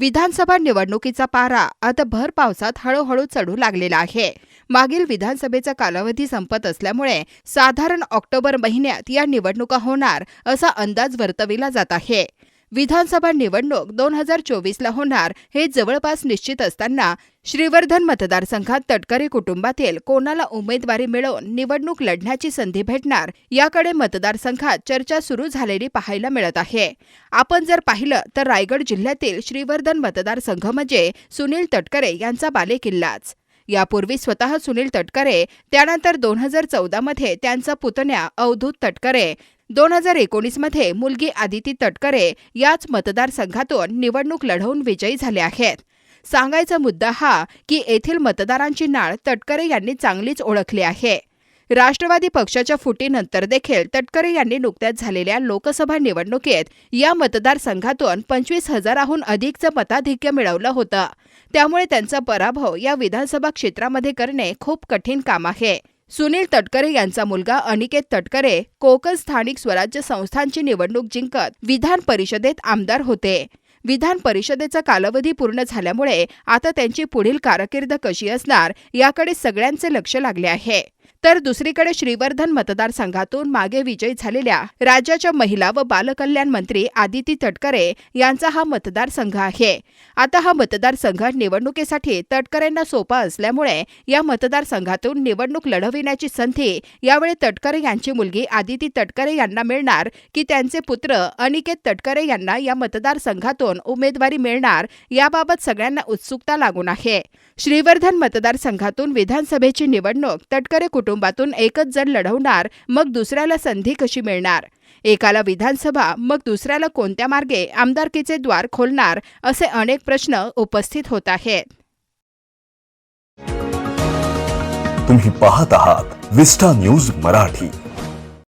विधानसभा निवडणुकीचा पारा आता भर पावसात हळूहळू चढू लागलेला आहे. मागील विधानसभेचा कालावधी संपत असल्यामुळे साधारण ऑक्टोबर महिन्यात या निवडणुका होणार असा अंदाज वर्तविला जात आहे. विधानसभा निवडणूक दोन हजार चोवीसला होणार हे जवळपास निश्चित असताना श्रीवर्धन मतदारसंघात तटकरे कुटुंबातील कोणाला उमेदवारी मिळवून निवडणूक लढण्याची संधी भेटणार याकडे मतदारसंघात चर्चा सुरू झालेली पाहायला मिळत आहे. आपण जर पाहिलं तर रायगड जिल्ह्यातील श्रीवर्धन मतदारसंघ म्हणजे सुनील तटकरे यांचा बालेकिल्लाच. यापूर्वी स्वतः सुनील तटकरे त्यानंतर दोन हजार चौदामध्ये त्यांचा पुतण्या अवधूत तटकरे दोन हजार एकोणीसमध्ये मुलगी आदिती तटकरे याच मतदारसंघातून निवडणूक लढवून विजयी झाले आहेत. सांगायचा मुद्दा हा की येथील मतदारांची नाळ तटकरे यांनी चांगलीच ओळखली आहे. राष्ट्रवादी पक्षाच्या फुटीनंतर देखील तटकरे यांनी नुकत्याच झालेल्या लोकसभा निवडणुकीत या मतदारसंघातून पंचवीस हजाराहून अधिकचं मताधिक्य मिळवलं होतं. त्यामुळे त्यांचा पराभव या विधानसभा क्षेत्रामध्ये करणे खूप कठीण काम आहे. सुनील तटकरे यांचा मुलगा अनिकेत तटकरे कोकण स्थानिक स्वराज्य संस्थांची निवडणूक जिंकत विधान परिषदेत आमदार होते. विधान परिषदेचा कालावधी पूर्ण झाल्यामुळे आता त्यांची पुढील कारकीर्द कशी असणार याकडे सगळ्यांचे लक्ष लागले आहे. तर दुसरीकडे श्रीवर्धन मतदारसंघातून मागे विजयी झालेल्या राज्याच्या महिला व बालकल्याण मंत्री आदिती तटकरे यांचा हा मतदारसंघ आहे. आता हा मतदारसंघ निवडणुकीसाठी तटकरेंना सोपा असल्यामुळे या मतदारसंघातून निवडणूक लढविण्याची संधी यावेळी तटकरे यांची मुलगी आदिती तटकरे यांना मिळणार की त्यांचे पुत्र अनिकेत तटकरे यांना या मतदारसंघातून उमेदवारी मिळणार याबाबत सगळ्यांना उत्सुकता लागून आहे. श्रीवर्धन मतदारसंघातून विधानसभेची निवडणूक तटकरे कुटुंबातून एकच जण लढवणार मग दुसऱ्याला संधी कशी मिळणार? एकाला विधानसभा मग दुसऱ्याला कोणत्या मार्गे आमदारकीचे द्वार खोलणार असे अनेक प्रश्न उपस्थित होत आहेत. तुम्ही पाहत आहात विस्टा न्यूज मराठी.